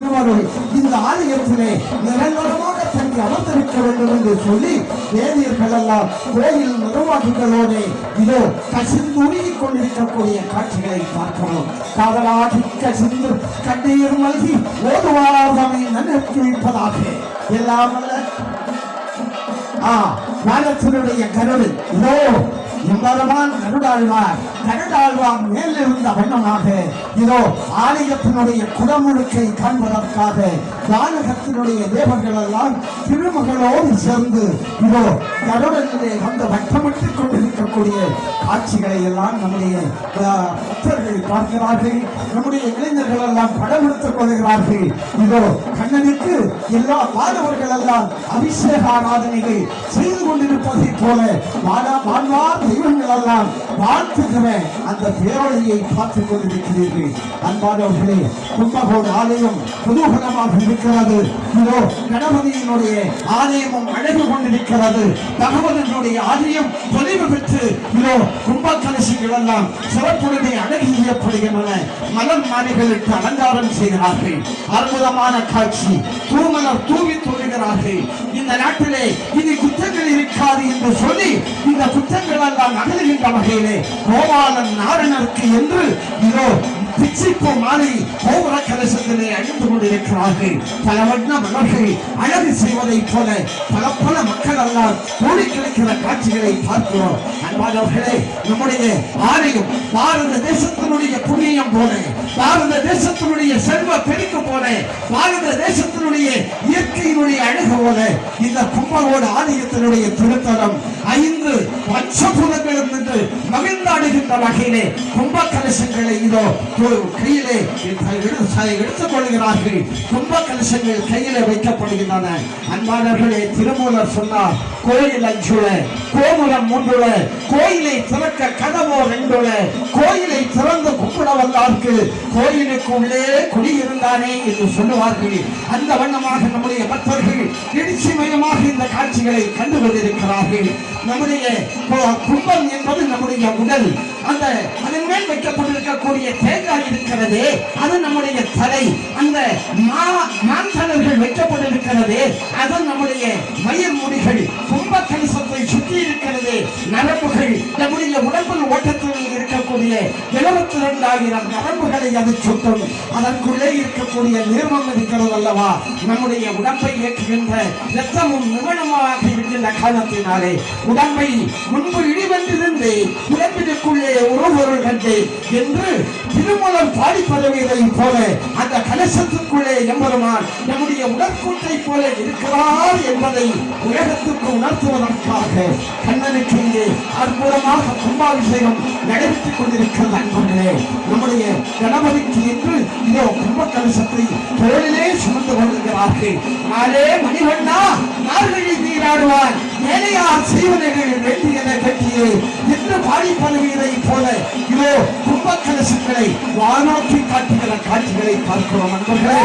இந்த ஆலயத்திலே நிரந்தரமாக தங்கி அமர்ந்திருக்க வேண்டும் என்று சொல்லி வேதியர்கள் எல்லாம் கோயில் நிர்வாகிகளோடு இதோ கசிந்து உருகி கொண்டிருக்கக்கூடிய காட்சிகளை பார்க்கிறோம். காதலாகி கசிந்து கண்ணீர் மல்கி ஓதுவாராதமை நன்னெற்றி வைப்பதாக எல்லாம் ஆ வானத்தினுடைய கருடு இதோ எம்பெருமான் கருடாழ்வார் கருடாழ்வார் மேலிருந்த வண்ணமாக இதோ ஆலயத்தினுடைய குடமுழுக்கை காண்பதற்காக வானகத்தினுடைய தேவர்கள் எல்லாம் திருமகளோடு சேர்ந்து இதோ கருடனிலே வந்து வட்டமிட்டுக் கொண்டிருக்கக்கூடிய காட்சிகளை எல்லாம் நம்முடைய பக்தர்கள் பார்க்கிறார்கள். நம்முடைய இளைஞர்கள் எல்லாம் படம் எடுத்துக் கொள்கிறார்கள். இதோ கண்ணனுக்கு எல்லா மாணவர்கள் எல்லாம் அபிஷேக ஆராதனைகள் செய்து கொண்டிருப்பதை போல வானா தெய்வங்களெல்லாம் தெய்வங்கள் வாழ்த்துகிற அந்த பேரொழியை பார்த்துக் கொண்டிருக்கிறீர்கள். அன்பானவர்களே கும்பகோண ஆலயம் குதூகலமாக இருக்கிறது. இதோ கணபதியினுடைய ஆலயமும் அழகு கொண்டிருக்கிறது. தகவலினுடைய ஆலயம் தொலைவு பெற்று இதோ கும்ப கலசிகள் எல்லாம் சிறப்புடனே அழகு செய்யப்படுகின்றன. மலர் மாலைகளுக்கு அலங்காரம் செய்கிறார்கள். அற்புதமான காட்சி. தூமலர் தூவி தூங்குகிறார்கள் இந்த நாட்டிலே இனி குற்றங்கள் இருக்காது என்று சொல்லி இந்த குற்றங்களால் தான் அணுகுகின்ற வகையிலே கோபாலன் நாரணருக்கு என்று இதோ பிச்சிப்பு மாலை கோபுர கலசத்திலே அழிந்து கொண்டிருக்கிறார்கள். பல வண்ண மலர்கள் அழகு செய்வதைப் போல பல பல மக்கள் எல்லாம் கூடி கிடைக்கிற காட்சிகளை பார்க்கிறோம். அன்பானவர்களே நம்முடைய ஆலயம் பாரத தேசத்தினுடைய புண்ணியம் போல பாரத தேசத்தினுடைய செல்வ பெருக்கு போல பாரத தேசத்தினுடைய இயற்கையினுடைய அழகு போல இந்த கும்பகோடு ஆலயத்தினுடைய திருத்தலம் ஐந்து பஞ்சபூதங்களும் என்று மகிழ்ந்தாடுகின்ற வகையிலே கும்ப கலசங்களை இதோ ஒரு கையிலே எடுத்து எடுத்துக் கொள்கிறார்கள் கும்ப கலசங்கள் கையிலே வைக்கப்படுகின்றன. அன்பானவர்களே திருமூலர் சொன்னார் கோயில் அஞ்சுல கோபுரம் மூன்றுல கோயிலை திறக்க கதவோ ரெண்டுல கோயிலை திறந்து கும்பிட வந்தார்க்கு கோயிலுக்கு உள்ளே குடியிருந்தானே என்று சொல்லுவார்கள். அந்த வண்ணமாக நம்முடைய பக்தர்கள் எழுச்சிமயமாக இந்த காட்சிகளை கண்டு கொண்டிருக்கிறார்கள் நம்முடைய கு- கும்பம் என்பது நம்முடைய உடல். அந்த அதன் மேல் வைக்கப்பட்டிருக்கக்கூடிய தேங்காய் இருக்கிறது அது நம்முடைய தலை. அந்த மா மாந்தளர்கள் வைக்கப்பட்டிருக்கிறது அது நம்முடைய மயிர் முடிகள். கும்ப கணிசத்தை சுற்றி இருக்கிறது நரம்புகள். நம்முடைய உடம்பில் ஓட்டத்தில் இருக்கக்கூடிய இரண்டாயிரம் நரம்புகளை அது சுட்டும். அதற்குள்ளே இருக்கக்கூடிய நீர்மம் இருக்கிறது அல்லவா? நம்முடைய உடம்பை இயக்குகின்ற ரத்தமும் நிபுணமாக இருக்கின்ற காரணத்தினாலே உடம்பை முன்பு இடிவென்றிருந்து உடம்பிற்குள்ளே கண்டே என்று திருமணம் பாடி போல அந்த கலசத்துக்குள்ளே எம்பெருமான் நம்முடைய உடற்கூட்டை போல இருக்கிறார் என்பதை உலகத்துக்கு உணர்த்துவதற்காக கண்ணனுக்கு இங்கே அற்புதமாக கும்பாபிஷேகம் நடைபெற்றுக் கொண்டிருக்கிறது அன்பர்களே. நம்முடைய கணபதிக்கு என்று இதோ கும்ப கலசத்தை தோளிலே சுமந்து கொண்டிருக்கிறார்கள். நாளே மணிவண்ணா நாள்களை நீராடுவார். ஏனையார் செய்வனைகள் என கட்டியே என்று பாடி பதவியதை போல இதோ கும்ப கலசங்களை வானோக்கி காட்டுகிற காட்சிகளை பார்க்கிறோம் நண்பர்களே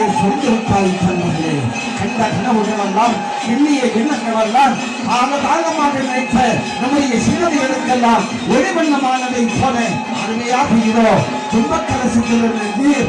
கும்பக்கலசங்களுக்கு புண்ணியம் நீர் சொல்லியிருக்காய் தந்தர்களே கண்ட கனவுகளெல்லாம் எண்ணிய எண்ணங்களெல்லாம் கால காலமாக நினைத்த நம்முடைய சிறுதைகளுக்கெல்லாம் ஒளிவண்ணமானதை போல அருமையாக இதோ துன்பக்கலசத்திலிருந்து நீர்